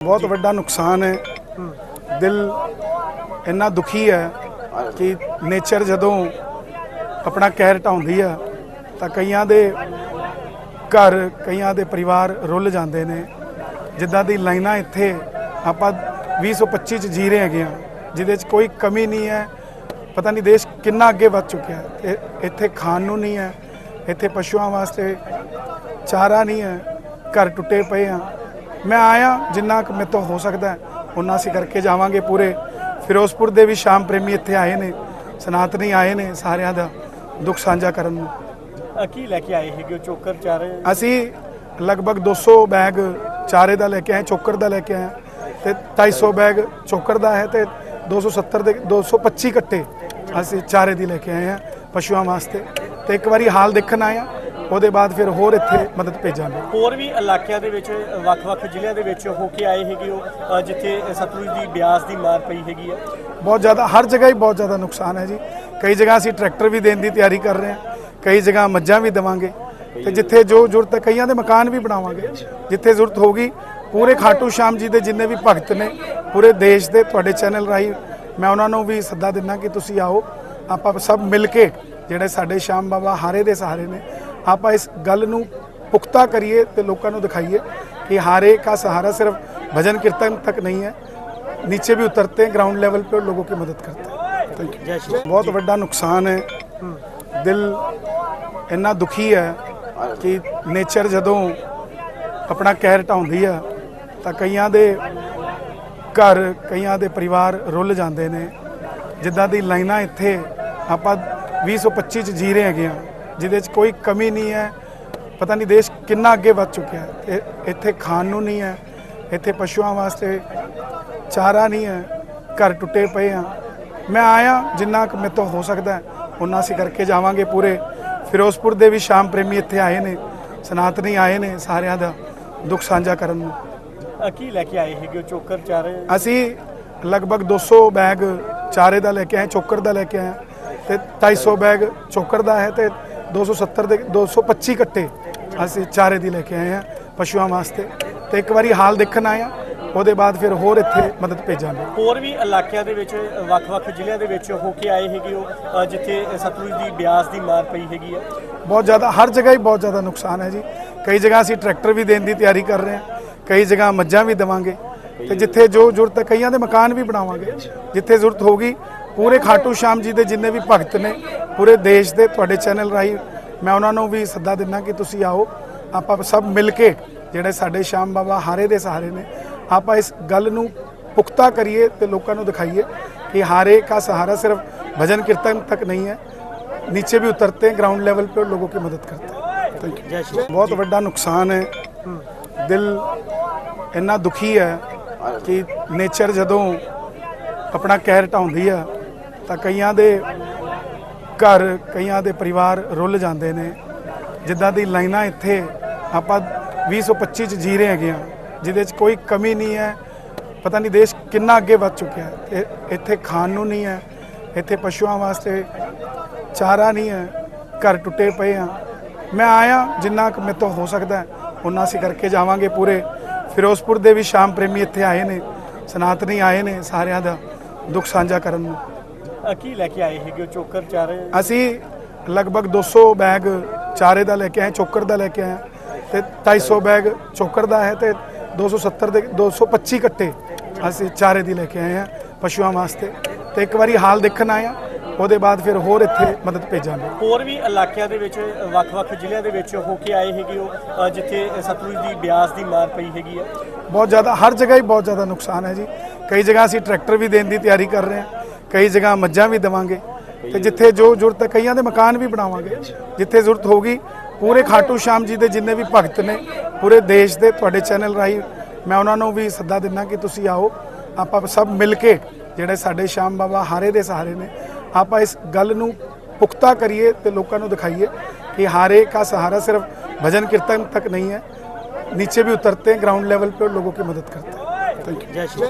ਬਹੁਤ ਵੱਡਾ ਨੁਕਸਾਨ ਹੈ। ਦਿਲ ਇੰਨਾ ਦੁਖੀ ਹੈ ਕਿ ਨੇਚਰ ਜਦੋਂ ਆਪਣਾ ਕਹਿਰ ਢਾਉਂਦੀ ਆ, ਤਾਂ ਕਈਆਂ ਦੇ ਘਰ, ਕਈਆਂ ਦੇ ਪਰਿਵਾਰ ਰੁੱਲ ਜਾਂਦੇ ਨੇ। ਜਿੱਦਾਂ ਦੀ ਲਾਈਨਾਂ ਇੱਥੇ ਆਪਾਂ 2025 ਚ ਜੀ ਰਹੇ ਹੈਗੇ ਆ, ਜਿਹਦੇ ਚ ਕੋਈ ਕਮੀ ਨਹੀਂ ਹੈ। ਪਤਾ ਨਹੀਂ ਦੇਸ਼ ਕਿੰਨਾ ਅੱਗੇ ਵੱਧ ਚੁੱਕਿਆ ਹੈ। ਇੱਥੇ ਖਾਣ ਨੂੰ ਨਹੀਂ ਹੈ, ਇੱਥੇ ਪਸ਼ੂਆਂ ਵਾਸਤੇ ਚਾਰਾ ਨਹੀਂ ਹੈ, ਘਰ ਟੁੱਟੇ ਪਏ ਆ। ਮੈਂ ਆਇਆ ਜਿੰਨਾ ਕੁ ਮੇਰੇ ਤੋਂ ਹੋ ਸਕਦਾ ਉਨਾ ਅਸੀਂ ਕਰਕੇ ਜਾਵਾਂਗੇ ਪੂਰੇ। ਫਿਰੋਜ਼ਪੁਰ ਦੇ ਵੀ ਸ਼ਾਮ ਪ੍ਰੇਮੀ ਇੱਥੇ ਆਏ ਨੇ ਸਨਾਤਨੀ ਆਏ ਨੇ ਸਾਰਿਆਂ ਦਾ ਦੁੱਖ ਸਾਂਝਾ ਕਰਨ ਨੂੰ। ਕੀ ਲੈ ਕੇ ਆਏ ਹੈਗੇ ਚੋਕਰ ਚਾਰੇ? ਅਸੀਂ ਲਗਭਗ 200 ਬੈਗ ਚਾਰੇ ਦਾ ਲੈ ਕੇ ਆਏ ਚੋਕਰ ਦਾ ਲੈ ਕੇ ਆਏ। ਤੇ 250 ਬੈਗ ਚੋਕਰ ਦਾ ਹੈ ਤੇ 270 ਦੇ 225 ਕੱਟੇ ਅਸੀਂ ਚਾਰੇ ਦੀ ਲੈ ਕੇ ਆਏ ਆ ਪਸ਼ੂਆਂ ਵਾਸਤੇ। ਤੇ ਇੱਕ ਵਾਰੀ ਹਾਲ ਦੇਖਣ ਆਏ ਆ। ਉਹਦੇ ਬਾਅਦ ਫਿਰ ਹੋਰ ਇੱਥੇ ਮਦਦ ਭੇਜਾਂਗੇ। ਹੋਰ ਵੀ ਇਲਾਕਿਆਂ ਦੇ ਵਿੱਚ ਵੱਖ-ਵੱਖ ਜ਼ਿਲ੍ਹਿਆਂ ਦੇ ਵਿੱਚ ਹੋ ਕੇ ਆਏ ਹੈਗੇ ਹੋ ਅ, ਜਿੱਥੇ ਸਤਲੁਜ ਦੀ ਬਿਆਸ ਦੀ ਮਾਰ ਪਈ ਹੈਗੀ ਹੈ ਬਹੁਤ ਜ਼ਿਆਦਾ ਹਰ ਜਗ੍ਹਾ ਹੀ ਬਹੁਤ ਜ਼ਿਆਦਾ ਨੁਕਸਾਨ ਹੈ ਜੀ। ਕਈ ਜਗ੍ਹਾ ਅਸੀਂ ਟਰੈਕਟਰ ਵੀ ਦੇਣ ਦੀ ਤਿਆਰੀ ਕਰ ਰਹੇ ਹਾਂ ਕਈ ਜਗ੍ਹਾ ਮੱਝਾਂ ਵੀ ਦੇਵਾਂਗੇ। ਤੇ ਜਿੱਥੇ ਜੋ ਜ਼ਰੂਰਤ ਹੈ ਕਈਆਂ ਦੇ ਮਕਾਨ ਵੀ ਬਣਾਵਾਂਗੇ। ਜਿੱਥੇ ਜ਼ਰੂਰਤ ਹੋਗੀ ਪੂਰੇ ਖਾਟੂ ਸ਼ਾਮ ਜੀ ਦੇ ਜਿੰਨੇ ਵੀ ਭਗਤ ਨੇ ਪੂਰੇ ਦੇਸ਼ ਦੇ ਤੁਹਾਡੇ ਚੈਨਲ ਰਾਹੀਂ ਮੈਂ ਉਹਨਾਂ ਨੂੰ ਵੀ ਸੱਦਾ ਦਿੰਦਾ ਕਿ ਤੁਸੀਂ ਆਓ। ਆਪਾਂ ਸਭ ਮਿਲ ਕੇ ਜਿਹੜੇ ਸਾਡੇ ਸ਼ਾਮ ਬਾਬਾ ਹਾਰੇ ਦੇ ਸਹਾਰੇ ਨੇ ਆਪਾਂ ਇਸ ਗੱਲ ਨੂੰ ਪੁਖਤਾ ਕਰੀਏ ਤੇ ਲੋਕਾਂ ਨੂੰ ਦਿਖਾਈਏ कि हारे का सहारा सिर्फ भजन कीर्तन तक नहीं है नीचे भी उतरते हैं ग्राउंड लेवल पे और लोगों की मदद करते हैं थैंक यू ਜੈ ਸ਼੍ਰੀ ਬਹੁਤ ਵੱਡਾ ਨੁਕਸਾਨ ਹੈ ਦਿਲ ਇੰਨਾ ਦੁਖੀ ਹੈ ਕਿ ਨੇਚਰ ਜਦੋਂ ਆਪਣਾ ਕਹਿਰ ਢਾਉਂਦੀ ਆ ਤਾਂ ਕਈਆਂ ਦੇ ਘਰ ਕਈਆਂ ਦੇ ਪਰਿਵਾਰ ਰੁੱਲ ਜਾਂਦੇ ਨੇ ਜਿੱਦਾਂ ਦੀ ਲਾਈਨਾਂ ਇੱਥੇ ਆਪਾਂ 2025 ਚ ਜੀ ਰਹੇ ਹੈਗੇ ਆ ਜਿਹਦੇ ਚ ਕੋਈ ਕਮੀ ਨਹੀਂ ਹੈ। ਪਤਾ ਨਹੀਂ ਦੇਸ਼ ਕਿੰਨਾ ਅੱਗੇ ਵੱਧ ਚੁੱਕਿਆ ਹੈ। ਇੱਥੇ ਖਾਣ ਨੂੰ ਨਹੀਂ ਹੈ। ਇੱਥੇ ਪਸ਼ੂਆਂ ਵਾਸਤੇ ਚਾਰਾ ਨਹੀਂ ਹੈ। ਘਰ ਟੁੱਟੇ ਪਏ ਆ। ਮੈਂ ਆਇਆ ਜਿੰਨਾ ਕੁ ਮੇਰੇ ਤੋਂ ਹੋ ਸਕਦਾ ਹੈ, ਉਨਾ ਅਸੀਂ ਕਰਕੇ ਜਾਵਾਂਗੇ ਪੂਰੇ। ਫਿਰੋਜ਼ਪੁਰ ਦੇ ਵੀ ਸ਼ਾਮ ਪ੍ਰੇਮੀ ਇੱਥੇ ਆਏ ਨੇ। ਸਨਾਤਨੀ ਆਏ ਨੇ ਸਾਰਿਆਂ ਦਾ ਦੁੱਖ ਸਾਂਝਾ ਕਰਨ ਨੂੰ। ਕੀ ਲੈ ਕੇ ਆਏ ਹੈਗੇ ਚੋਕਰ ਚਾਰੇ? ਅਸੀਂ ਲਗਭਗ 200 ਬੈਗ ਚਾਰੇ ਦਾ ਲੈ ਕੇ ਆਏ ਚੋਕਰ ਦਾ ਲੈ ਕੇ ਆਏ। ਤੇ 250 ਬੈਗ ਚੋਕਰ ਦਾ ਹੈ ਤੇ 270 ਦੇ 225 ਕੱਟੇ ਅਸੀਂ ਚਾਰੇ ਦੀ ਲੈ ਕੇ ਆਏ ਆ ਪਸ਼ੂਆਂ ਵਾਸਤੇ। ਤੇ ਇੱਕ ਵਾਰੀ ਹਾਲ ਦੇਖਣ ਆਏ ਆ ਉਹਦੇ ਬਾਅਦ ਫਿਰ ਹੋਰ ਇੱਥੇ ਮਦਦ ਭੇਜਾਂਗੇ। ਹੋਰ ਵੀ ਇਲਾਕਿਆਂ ਦੇ ਵਿੱਚ ਵੱਖ-ਵੱਖ ਜ਼ਿਲ੍ਹਿਆਂ ਦੇ ਵਿੱਚ ਹੋ ਕੇ ਆਏ ਹੈਗੇ ਹੋ ਅ, ਜਿੱਥੇ ਸਤਲੁਜ ਦੀ ਬਿਆਸ ਦੀ ਮਾਰ ਪਈ ਹੈਗੀ ਹੈ? ਬਹੁਤ ਜ਼ਿਆਦਾ ਹਰ ਜਗ੍ਹਾ ਹੀ ਬਹੁਤ ਜ਼ਿਆਦਾ ਨੁਕਸਾਨ ਹੈ ਜੀ। ਕਈ ਜਗ੍ਹਾ ਅਸੀਂ ਟਰੈਕਟਰ ਵੀ ਦੇਣ ਦੀ ਤਿਆਰੀ ਕਰ ਰਹੇ ਹਾਂ ਕਈ ਜਗ੍ਹਾ ਮੱਝਾਂ ਵੀ ਦੇਵਾਂਗੇ। ਤੇ ਜਿੱਥੇ ਜੋ ਜ਼ਰੂਰਤ ਹੈ ਕਈਆਂ ਦੇ ਮਕਾਨ ਵੀ ਬਣਾਵਾਂਗੇ। ਜਿੱਥੇ ਜ਼ਰੂਰਤ ਹੋਗੀ ਪੂਰੇ ਖਾਟੂ ਸ਼ਾਮ ਜੀ ਦੇ ਜਿੰਨੇ ਵੀ ਭਗਤ ਨੇ ਪੂਰੇ ਦੇਸ਼ ਦੇ ਤੁਹਾਡੇ ਚੈਨਲ ਰਾਹੀਂ ਮੈਂ ਉਹਨਾਂ ਨੂੰ ਵੀ ਸੱਦਾ ਦਿੰਦਾ ਕਿ ਤੁਸੀਂ ਆਓ ਆਪਾਂ ਸਭ ਮਿਲ ਕੇ ਜਿਹੜੇ ਸਾਡੇ ਸ਼ਾਮ ਬਾਬਾ ਹਾਰੇ ਦੇ ਸਹਾਰੇ ਨੇ ਆਪਾਂ ਇਸ ਗੱਲ ਨੂੰ ਪੁਖਤਾ ਕਰੀਏ ਤੇ ਲੋਕਾਂ ਨੂੰ ਦਿਖਾਈਏ कि हारे का सहारा सिर्फ भजन कीर्तन तक नहीं है नीचे भी उतरते हैं ग्राउंड लेवल पे और लोगों की मदद करते हैं थैंक यू ਜੈ ਸ਼੍ਰੀ ਬਹੁਤ ਵੱਡਾ ਨੁਕਸਾਨ ਹੈ ਦਿਲ ਇੰਨਾ ਦੁਖੀ ਹੈ ਕਿ ਨੇਚਰ ਜਦੋਂ ਆਪਣਾ ਕਹਿਰ ਢਾਉਂਦੀ ਆ ਤਾਂ ਕਈਆਂ ਦੇ ਘਰ ਕਈਆਂ ਦੇ ਪਰਿਵਾਰ ਰੁੱਲ ਜਾਂਦੇ ਨੇ। ਜਿੱਦਾਂ ਦੀ ਲਾਈਨਾਂ ਇੱਥੇ ਆਪਾਂ 2025 ਚ ਜੀ ਰਹੇ ਹੈਗੇ ਆ ਜਿਹਦੇ ਚ ਕੋਈ ਕਮੀ ਨਹੀਂ ਹੈ। ਪਤਾ ਨਹੀਂ ਦੇਸ਼ ਕਿੰਨਾ ਅੱਗੇ ਵੱਧ ਚੁੱਕਿਆ ਹੈ। ਇੱਥੇ ਖਾਣ ਨੂੰ ਨਹੀਂ ਹੈ ਇੱਥੇ ਪਸ਼ੂਆਂ ਵਾਸਤੇ ਚਾਰਾ ਨਹੀਂ ਹੈ ਘਰ ਟੁੱਟੇ ਪਏ ਆ। ਮੈਂ ਆਇਆ ਜਿੰਨਾ ਕੁ ਮੇਰੇ ਤੋਂ ਹੋ ਸਕਦਾ ਹੈ, ਉਨਾ ਅਸੀਂ ਕਰਕੇ ਜਾਵਾਂਗੇ ਪੂਰੇ। ਫਿਰੋਜ਼ਪੁਰ ਦੇ ਵੀ ਸ਼ਾਮ ਪ੍ਰੇਮੀ ਇੱਥੇ ਆਏ ਨੇ ਸਨਾਤਨੀ ਆਏ ਨੇ ਸਾਰਿਆਂ ਦਾ ਦੁੱਖ ਸਾਂਝਾ ਕਰਨ ਨੂੰ। ਅ, ਕੀ ਲੈ ਕੇ ਆਏ ਹੈਗੇ ਹੋ? ਚੋਕਰ ਚਾਰੇ? ਅਸੀਂ ਲਗਭਗ 200 ਬੈਗ ਚਾਰੇ ਦਾ ਲੈ ਕੇ ਆਏ ਚੋਕਰ ਦਾ ਲੈ ਕੇ ਆਏ। ਤੇ 250 ਬੈਗ ਚੋਕਰ ਦਾ ਹੈ ਤੇ 270 ਦੇ 225 ਕੱਟੇ ਅਸੀਂ ਚਾਰੇ ਦੀ ਲੈ ਕੇ ਆਏ ਆ ਪਸ਼ੂਆਂ ਵਾਸਤੇ। ਤੇ ਇੱਕ ਵਾਰੀ ਹਾਲ ਦੇਖਣ ਆਏ ਆ ਉਹਦੇ ਬਾਅਦ ਫਿਰ ਹੋਰ ਇੱਥੇ ਮਦਦ ਭੇਜਾਂਗੇ। ਹੋਰ ਵੀ ਇਲਾਕਿਆਂ ਦੇ ਵਿੱਚ ਵੱਖ-ਵੱਖ ਜ਼ਿਲ੍ਹਿਆਂ ਦੇ ਵਿੱਚ ਹੋ ਕੇ ਆਏ ਹੈਗੇ ਹੋ? ਅ, ਜਿੱਥੇ ਸਤਲੁਜ ਦੀ ਬਿਆਸ ਦੀ ਮਾਰ ਪਈ ਹੈਗੀ ਹੈ ਬਹੁਤ ਜ਼ਿਆਦਾ ਹਰ ਜਗ੍ਹਾ ਹੀ ਬਹੁਤ ਜ਼ਿਆਦਾ ਨੁਕਸਾਨ ਹੈ ਜੀ। ਕਈ ਜਗ੍ਹਾ ਅਸੀਂ ਟਰੈਕਟਰ ਵੀ ਦੇਣ ਦੀ ਤਿਆਰੀ ਕਰ ਰਹੇ ਹਾਂ। ਕਈ ਜਗ੍ਹਾ ਮੱਝਾਂ ਵੀ ਦੇਵਾਂਗੇ ਤੇ ਜਿੱਥੇ ਜੋ ਜ਼ਰੂਰਤ ਹੈ ਕਈਆਂ ਦੇ ਮਕਾਨ ਵੀ ਬਣਾਵਾਂਗੇ ਜਿੱਥੇ ਜ਼ਰੂਰਤ ਹੋਗੀ ਪੂਰੇ ਖਾਟੂ ਸ਼ਾਮ ਜੀ ਦੇ ਜਿੰਨੇ ਵੀ ਭਗਤ ਨੇ ਪੂਰੇ ਦੇਸ਼ ਦੇ ਤੁਹਾਡੇ ਚੈਨਲ ਰਾਹੀਂ ਮੈਂ ਉਹਨਾਂ ਨੂੰ ਵੀ ਸੱਦਾ ਦਿੰਦਾ ਕਿ ਤੁਸੀਂ ਆਓ ਆਪਾਂ ਸਭ ਮਿਲ ਕੇ ਜਿਹੜੇ ਸਾਡੇ ਸ਼ਾਮ ਬਾਬਾ ਹਾਰੇ ਦੇ ਸਹਾਰੇ ਨੇ ਆਪਾਂ ਇਸ ਗੱਲ ਨੂੰ ਪੁਖਤਾ ਕਰੀਏ ਤੇ ਲੋਕਾਂ ਨੂੰ ਦਿਖਾਈਏ कि हारे का सहारा सिर्फ भजन कीर्तन तक नहीं है नीचे भी उतरते हैं ग्राउंड लेवल पे और लोगों की मदद करते हैं थैंक यू ਜੈ ਸ਼੍ਰੀ